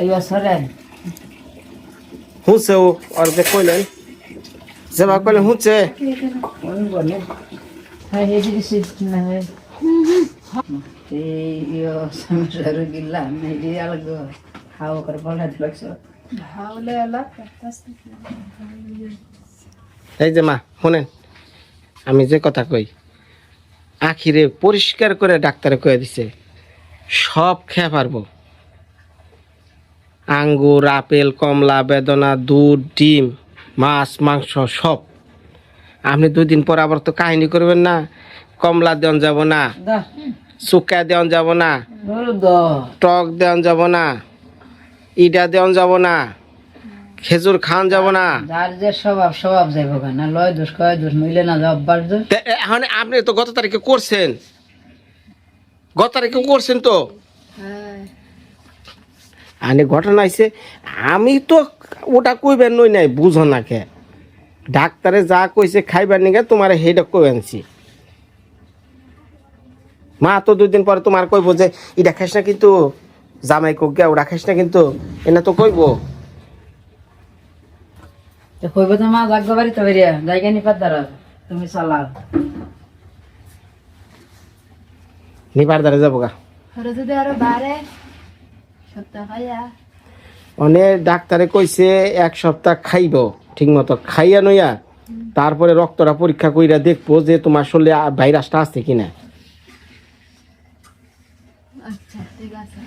এই বছরে হুঁছে ও আর যে কইলেন যেবা কইলেন হুঁছে কোন বলে হ্যাঁ এই দিছি না হয়। ইয়ো এই যে মা শুনেন আমি যে কথা কই আখিরে পরিষ্কার করে ডাক্তারে কয়ে দিছে সব খেয়ে পারব। আঙ্গুর আপেল কমলা বেদনা দুধ ডিম মাছ মাংস সব। আপনি দুই দিন পর আবার তো কাহিনী করবেন না। কমলা দেওয়ান যাব না। দা। শুকা দেওয়ান যাব না। টক দেওয়ান যাব না। ইডা দেওয়ান যাব না। খেজুর খাওয়ান যাব না। যার যে স্বভাব স্বভাব যাইব না লয় দোষ কয় দোষ মিলে না অভ্যাস দোষ। এখন আপনি তো গত তারিখে করছেন। গত তারিখে করছেন তো? আনে ঘটনা হয়েছে আমি তো ওটা কইবেন নই নাই বুঝো না কে। ডাক্তারে যা কইছে খাইবার নিগে তোমার সেইটা কই আনছি। মা তো দুই দিন পরে তোমার কইব যে এটা খাইস না কিন্তু জামাই কোক গিয়া ওটা খাইস না কিন্তু এনা তো কইব। কইব তো মা যাগ বাড়ি তো বেরিয়া জায়গা নি পাদার তুমি চালাও। নিবার দ্বারা যাব গা। যদি আরও বাড়ে অনেক ডাক্তারে কইছে এক সপ্তাহ খাইব ঠিক মতো খাইয়া নইয়া তারপরে রক্তটা পরীক্ষা কইরা দেখব যে তোমার শরীরে ভাইরাসটা আছে কিনা। আচ্ছা ঠিক আছে।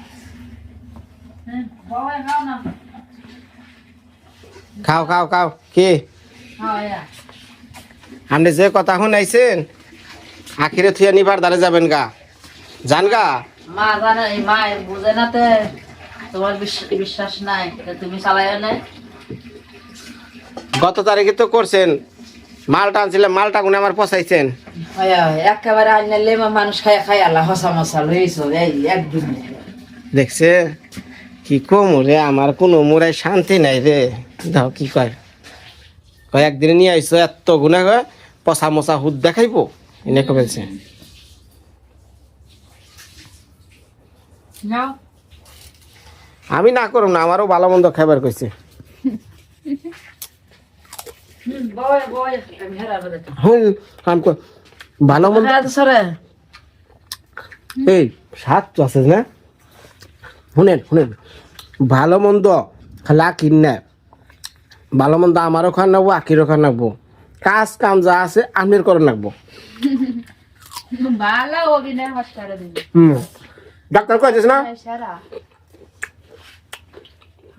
খাও খাও খাও কে? আপনি যে কথা শুনাইছেন আখিরে থুয়া নিবার দ্বারে যাবেন গা। জান গা। মা জানে মা বুঝে না তে। তোমার বিশ্বাস বিশ্বাস নাই তুমি চালাইও নাই? গত তারিখে তো করছেন মালটা আনছিলাম মালটা গুনে আমার পচাইছেন। একেবারে আনলে মানুষ খাই খাই আল্লাহ হসা মশা লইছ এই একদিন দেখছে কি কম রে আমার কোনো মোরাই শান্তি নাই রে। দাও কি কয়? কয় একদিনে নিয়ে আইসো এত গুণা কয় পচা মচা হুদ দেখাইবো? এনে কবেছে যাও আমি না করুম না আমারও ভালো মন্দ খাবার কইছে। ভালো মন্দ এই সাত তো আছে না? শুনেন শুনেন। ভালো মন্দ খালা কিনে ভালো মন্দ আমারও খান নাকবো আখিরও খান নাকবো কাজ কাম যা আছে আমির করে হুম। ডাক্তার কয়েছিস না সারা বউ গো আমি যাইতাম হেরা না কনে ওনে কি পবিত্র না খাইতাঙ্গা পর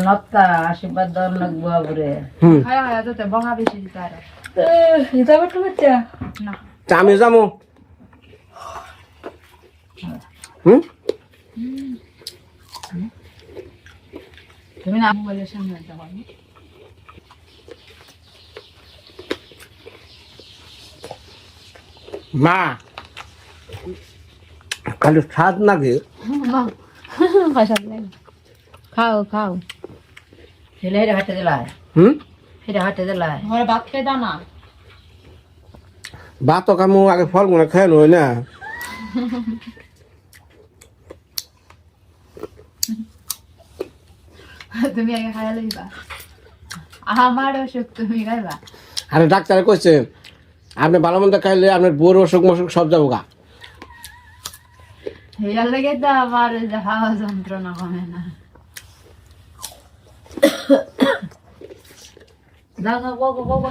নত্তা আশীর্বাদ দর লাগবো বরে হুম। খায়া খায়া তো বঙা বেশি দিতে আরে এটা বটু বাচ্চা? না। তা আমি যাব। হুম? তুমি না মোবাইলের সামনে যাব মা খালি স্বাদ নাকি লাগে। খাও খাও। ছেলে হেরে হাতে দিলাই হুম? হেরে হাতে দিলাই ঘরে ভাত খেয়ে দাও না। ভাত কামু আগে ফল মনে খাই নই না। তুমি আগে খাইয়া লইবা। আমার অসুখ তুমি খাইবা। আরে ডাক্তারে কইছে আপনি ভালো মন্দ খাইলে আপনার বউর অসুখ মসুখ সব যাব গা হেয়ার লেগে তো আমার হাওয়া যন্ত্রণা কমে না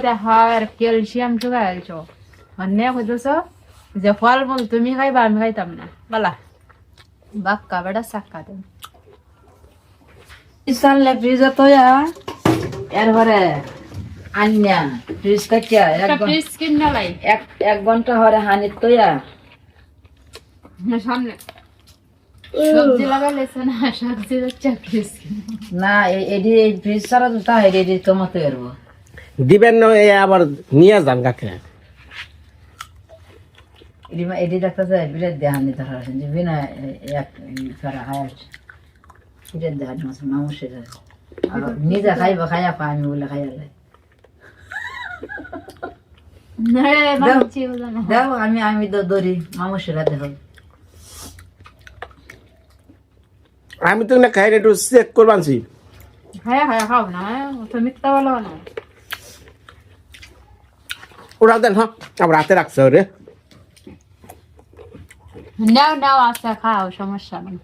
দেহার ক্যালসিয়াম চুকাইছ অন্য কইতেছ যে ফল মূল তুমি খাইবা আমি খাইতাম না বলা বাক্কা বেটা সাক্কা তুমি ইসানলে ফ্রিজে তোয়া এরপরে আন্যা ফ্রিজ কাটিয়া এক ঘণ্টা হরে হানি তোয়া সামনে সবজি লাগাইলেছে না সবজি হচ্ছে না এডি এই ফ্রিজ ছাড়া তো তা এডি এডি তোমাতে পারব। দিবেন না এই আবার নিয়ে যান কাকে? এডি মা- এডি বিরাট দেহানি ধরা আছে যে বিনা এক ফেরা হায়ার বিরাট দেহানি মাছ মানুষের আর নিজে খাইবা খাইয়া পা আমি বলে খাইয়া হলো আমি আমি তো দৌড়ি মামুসেরা দেখো আমি তো না খাই একটু চেক করবানছি হ্যাঁ হ্যাঁ খাও না তো মিথ্যা বলো না। ওরা দেন হ্যাঁ আবার রাতে রাখছে রে নাও নাও আচ্ছা খাও সমস্যা নেই।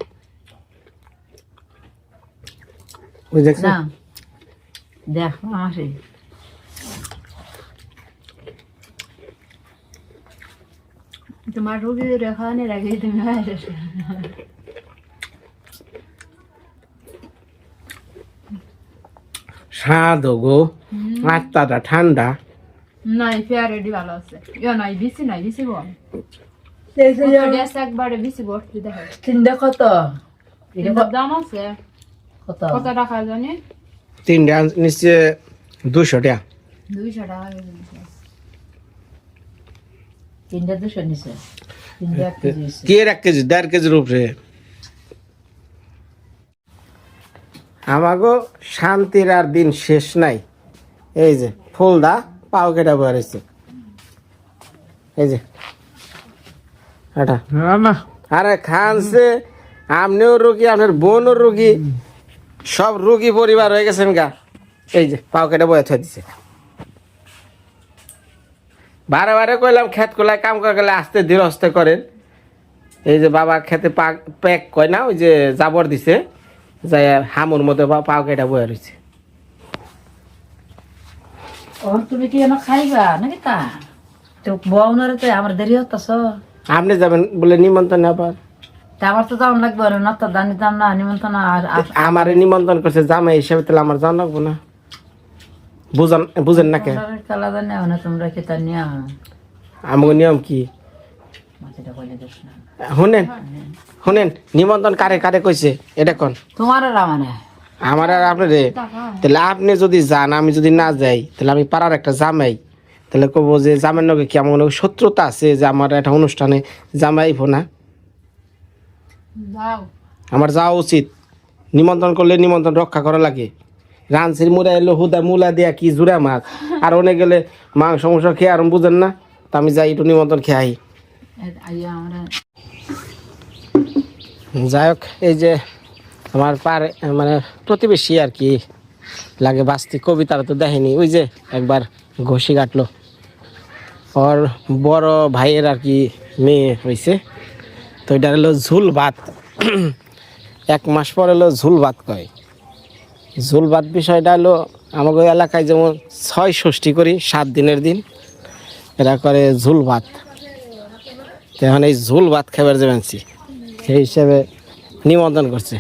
ওই দেখছ না দেখ মাসে তোমার রুগী রেখানে রাখি তুমি স্বাদ গো আত্মাটা ঠান্ডা। নাই ফেয়ার ভালো আছে। ইয়া নাই বেশি নাই বেশি একবারে বেশি ভর্তি দেখো। তিনটা কত? দাম আছে। কত? কত টাকা জানি? তিনটা নিচে দুশো টাকা। টাকা তিনটা দুশো কেজি হইছে। এক কেজি? দেড় কেজির উপরে। আমাগো শান্তির আর দিন শেষ নাই। এই যে ফুলদা পাও কেটা বেড়েছে এই যে এটা। আরে খানছে আপনিও রুগী আপনার বোনও রুগী সব রুগী পরিবার হয়ে গেছেন গা। এই যে পাও কেটে বয়ে থয়ে দিছে। বারে বারে কইলাম খেত কোলায় কাম করে গেলে আস্তে ধীরে হস্তে করেন। এই যে বাবা খেতে পাক প্যাক কয় না ওই যে জাবর দিছে। যাই হামুর মধ্যে পাও কেটে বয়ে রয়েছে। তুমি কি খাইবা নাকি তা তো বউনারে তো আমার দেরি হতাছ। আপনি যাবেন বলে নিমন্ত্রণ আবার তা আমার তো যাওয়ান লাগবে না না তো দানি দাম না নিমন্ত্রণ আর আর- আমার নিমন্ত্রণ করছে জামাই হিসাবে তাহলে আমার লাগবো না। বুঝান বুঝেন না কে? আপনারা কালা দানি না তোমরা কি তা আমাকে নিয়ম কি? শুনেন শুনেন নিমন্ত্রণ কারে কারে কইছে? এটা কোন? তোমার আর মানে আমার আর আপনার তাহলে আপনি যদি যান আমি যদি না যাই তাহলে আমি পাড়ার একটা জামাই। তাহলে কব যে জামাই নগে কি আমার শত্রুতা আছে যে আমার একটা অনুষ্ঠানে জামাইব না? আমার যাওয়া উচিত। নিমন্ত্রণ করলে নিমন্ত্রণ রক্ষা করা লাগে। রানসির মুড়া এলো হুদা মুলা দিয়া কি জুড়া মাছ? আর অনেক গেলে মাংস মাংস খেয়ে আর বুঝেন না? তা আমি যাই একটু নিমন্ত্রণ খেয়ে আমরা যাই হোক এই যে আমার পার মানে প্রতিবেশী আর কি লাগে বাস্তি কবিতারা তো দেখেনি। ওই যে একবার ঘষি কাটলো। ওর বড় ভাইয়ের আর কি মেয়ে হয়েছে তো এটা হলো ঝুল ভাত এক মাস পর হলো ঝুল ভাত কয়। ঝুল ভাত বিষয়টা হলো আমাদের এলাকায় যেমন ছয় ষষ্ঠী করি, সাত দিনের দিন। এরা করে ঝুল ভাত এখন এই ঝোল ভাত খাবার যে বানছি, সেই হিসাবে নিমন্ত্রণ করছে।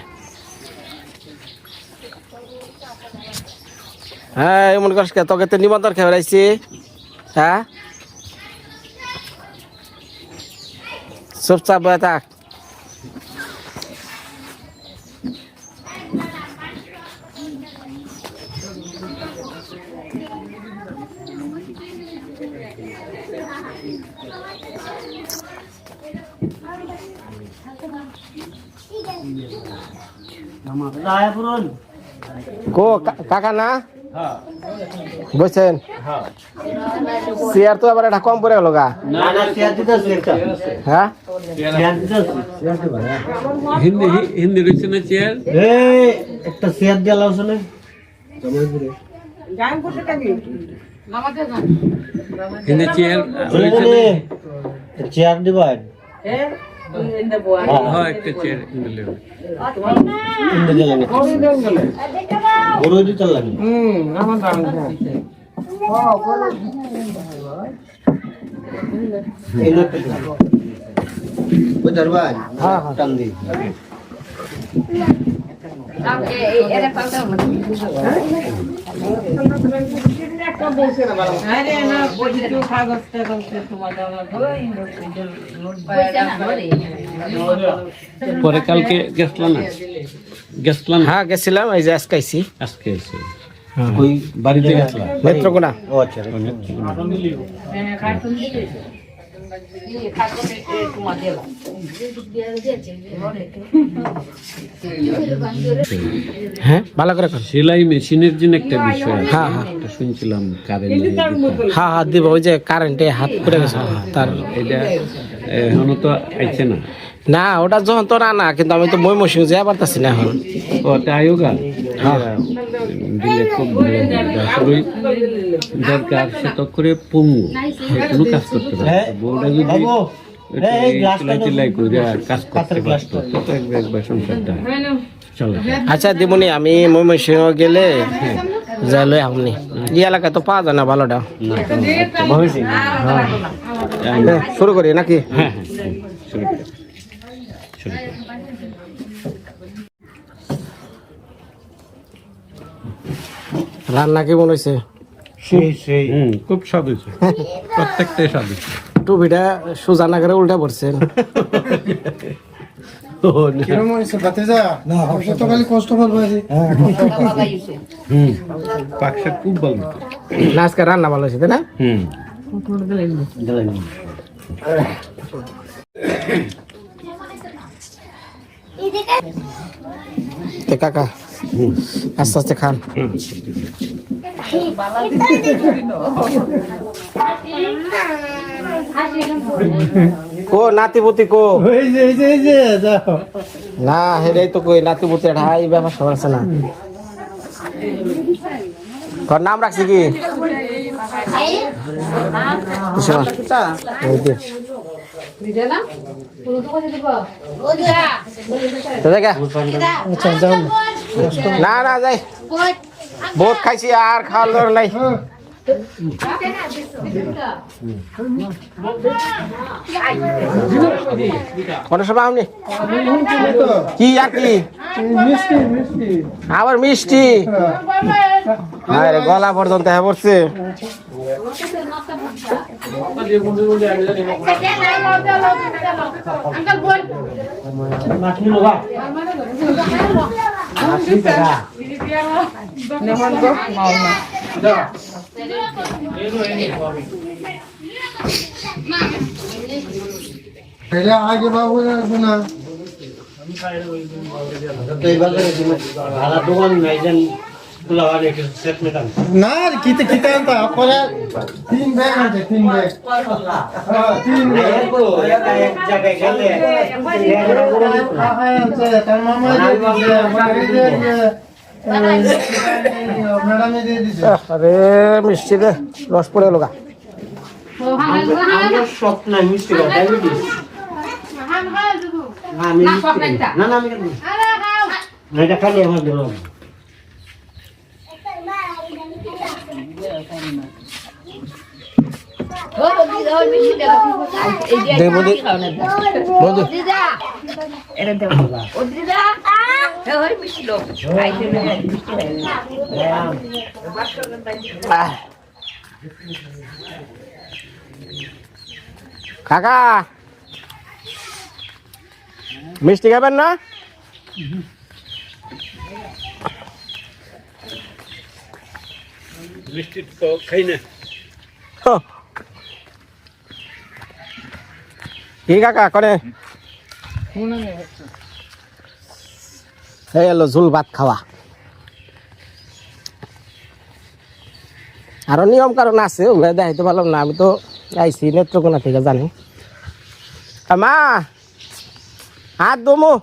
হ্যাঁ এমন করিস তোকে তো নিমন্ত্রণ খাবার আইসি হ্যাঁ? চুপচাপ থাক। কো কা- কাকা না? বুঝছেন চেয়ার তো আবার এটা কম পড়ে গেল গা। হ্যাঁ? হিন্দি হিন্দি রয়েছে না চেয়ার একটা চেয়ার দিয়ে লাউছে না? নামাতে যান হিন্দি চেয়ার চেয়ার দিবেন হ্যাঁ একটা চেয়ার হ্যাঁ হ্যাঁ পরে কালকে গেছলা না? গেছলা না? হ্যাঁ গেছিলাম এই যে আজকাইছি আজকে এসে ওই বাড়িতে গেছলা নেত্রকোনা। ও আচ্ছা হ্যাঁ ভালো করে সেলাই মেশিনের জন্য একটা বিষয়। হ্যাঁ, হ্যাঁ। শুনছিলাম কারেন্ট হ্যাঁ হাত দিব ওই যে কারেন্টে হাত পড়ে গেছে। তার এটা এখনও তো আইছে না। না ওটা যখন তো না না কিন্তু আমি তো মই মশিন যে পারতাছি না এখন। ও তাইও গা। দিলে খুব ভালো আসলে দরকার সে তো করে পঙ্গু সে কোনো কাজ করতে পারে বউটা যদি আচ্ছা দিমনি আমি মই মশিন গেলে যাই লই আপনি এই এলাকায় তো পাওয়া যায় না ভালোটা হ্যাঁ, শুরু করি নাকি হ্যাঁ হ্যাঁ শুরু করে শুরু করে রান্না কি মনে হয়েছে খুব স্বাদ হয়েছে প্রত্যেকটাই স্বাদ হয়েছে টুপিটা সোজা না। করে উল্টা পড়ছেন আজকে রান্না ভালো হয়েছে তাই না? কাকা আস্তে আস্তে খান। কো নাতিপতি কো। এই যে এই যে এই যে দেখো না হেরাই তো কই নাতিপতি ঢাই ব্যাপার সবার আছে না। তোর নাম রাখছি কি? না? না যাই। বহুত খাইছি আর খাওয়ার দরকার নাই। কোন সময় আপনি কি আর কি? আবার মিষ্টি। আরে গলা পর্যন্ত হ্যাঁ পড়ছে। এটা আগে বাবু রাখব না। না রে, কিতে কিতে আনতা পরে তিন ব্যাগ আছে তিন ব্যাগ। হ্যাঁ, তিন ব্যাগ। খাওয়াই আছে, তার মামা দিয়ে দিছে, বাড়ি দিয়ে দিছে, এই, ম্যাডামে দিয়ে দিছে আরে মিষ্টি রে রস পড়ে লোকা দেবো আহ। কাকা। মিষ্টি খাবেন না? মিষ্টি তো খাই না। কি কাকা করে? এই এলো ঝুল ভাত খাওয়া। আরও নিয়ম কারণ আছে ওগুলো দেখাইতে পারলাম না আমি তো আইসি নেত্রকোনা থেকে জানি। মা! হাত দমো।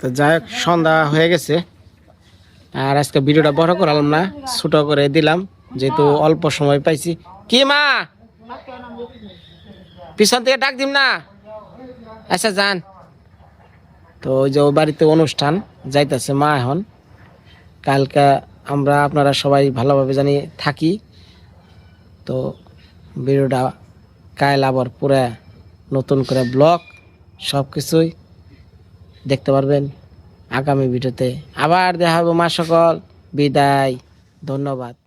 তো যাই হোক, সন্ধ্যা হয়ে গেছে। আর আজকে ভিডিওটা বড় করালাম না, ছোট করে দিলাম, যেহেতু অল্প সময় পাইছি। কি মা? পিছন থেকে ডাক দিম না? আচ্ছা যান। তো ওই যে বাড়িতে অনুষ্ঠান, যাইতেছে মা এখন। কালকে আমরা আপনারা সবাই ভালোভাবে জানি থাকি। তো ভিডিওটা কাল আবার পুরা নতুন করে ব্লগ সব কিছুই দেখতে পারবেন আগামী ভিডিওতে। আবার দেখা হবে মা সকল। বিদায়। ধন্যবাদ।